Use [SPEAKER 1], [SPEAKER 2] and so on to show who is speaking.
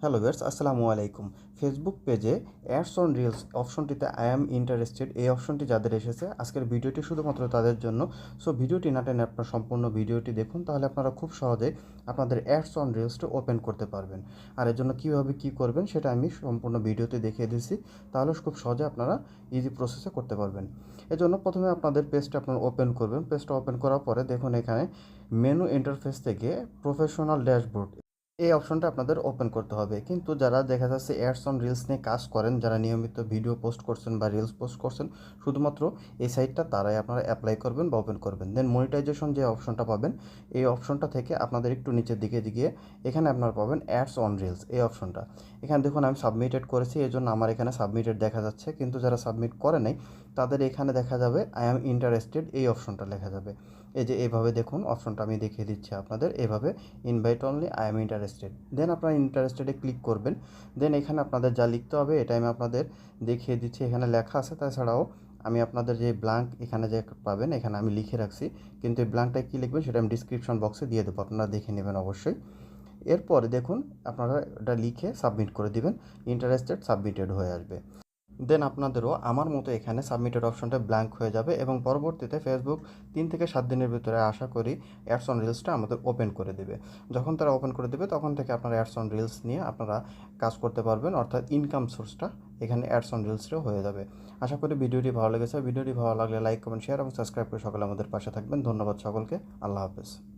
[SPEAKER 1] Hello viewers, আসসালামু আলাইকুম। Facebook পেজে অ্যাডস অন রিলস অপশনটিতে আই অ্যাম ইন্টারেস্টেড এই অপশনটি যাদের এসেছে, আজকের ভিডিওটি শুধুমাত্র তাদের জন্য। সো ভিডিওটি না টেনে আপনার সম্পূর্ণ ভিডিওটি দেখুন, তাহলে আপনারা খুব সহজে আপনাদের অ্যাডস অন রিলসটি ওপেন করতে পারবেন। আর এর জন্য কীভাবে কী করবেন, সেটা আমি সম্পূর্ণ ভিডিওতে দেখিয়ে দিচ্ছি তাহলে খুব সহজে আপনারা ইজি প্রসেসে করতে পারবেন। এজন্য প্রথমে আপনাদের পেজটা আপনারা ওপেন করবেন। পেজটা ওপেন করার পরে দেখুন এখানে মেনু ইন্টারফেস থেকে প্রফেশনাল ড্যাশবোর্ড এই অপশনটা আপনাদের ওপেন করতে হবে। কিন্তু যারা দেখা যাচ্ছে অ্যাডস অন রিলস নিয়ে কাজ করেন, যারা নিয়মিত ভিডিও পোস্ট করছেন বা রিলস পোস্ট করছেন, শুধুমাত্র এই সাইটটা তারাই আপনারা অ্যাপ্লাই করবেন বা ওপেন করবেন। দেন মনিটাইজেশন যে অপশনটা পাবেন, এই অপশনটা থেকে আপনাদের একটু নিচের দিকে গিয়ে এখানে আপনারা পাবেন অ্যাডস অন রিলস এই অপশনটা এখানে দেখুন আমি সাবমিটেড করেছি, এই জন্য আমার এখানে সাবমিটেড দেখা যাচ্ছে। কিন্তু যারা সাবমিট করে নাই, তাদের এখানে দেখা যাবে আই অ্যাম ইন্টারেস্টেড এই অপশনটা লেখা যাবে। এই যে এইভাবে দেখুন অপশনটা আমি দেখিয়ে দিচ্ছি আপনাদের। এভাবে invite only I am interested then আপনারা ইন্টারেস্টেডে ক্লিক করবেন। দেন এখানে আপনাদের যা লিখতে হবে, এটা আমি আপনাদের দেখিয়ে দিচ্ছি। এখানে লেখা আছে, তাছাড়াও আমি আপনাদের যে ব্ল্যাঙ্ক এখানে যে পাবেন, এখানে আমি লিখে রাখছি। কিন্তু এই ব্ল্যাঙ্কটা কী লিখবেন, সেটা আমি ডিসক্রিপশন বক্সে দিয়ে দেবো। আপনারা দেখে নেবেন অবশ্যই। এরপরে দেখুন, আপনারা এটা লিখে সাবমিট করে দিবেন। ইন্টারেস্টেড সাবমিটেড হয়ে আসবে। দেন আপনাদেরও আমার মতো এখানে সাবমিটেড অপশনটা ব্ল্যাঙ্ক হয়ে যাবে এবং পরবর্তীতে ফেসবুক তিন থেকে সাত দিনের ভিতরে আশা করি অ্যাডস অন রিলসটা আমাদের ওপেন করে দেবে। যখন তারা ওপেন করে দেবে, তখন থেকে আপনারা অ্যাডস অন রিলস নিয়ে আপনারা কাজ করতে পারবেন, অর্থাৎ ইনকাম সোর্সটা এখানে অ্যাডস অন রিলসটাও হয়ে যাবে। আশা করি ভিডিওটি ভালো লেগেছে। ভিডিওটি ভালো লাগলে লাইক কমেন্ট শেয়ার এবং সাবস্ক্রাইব করে সকলে আমাদের পাশে থাকবেন। ধন্যবাদ সকলকে। আল্লাহ হাফেজ।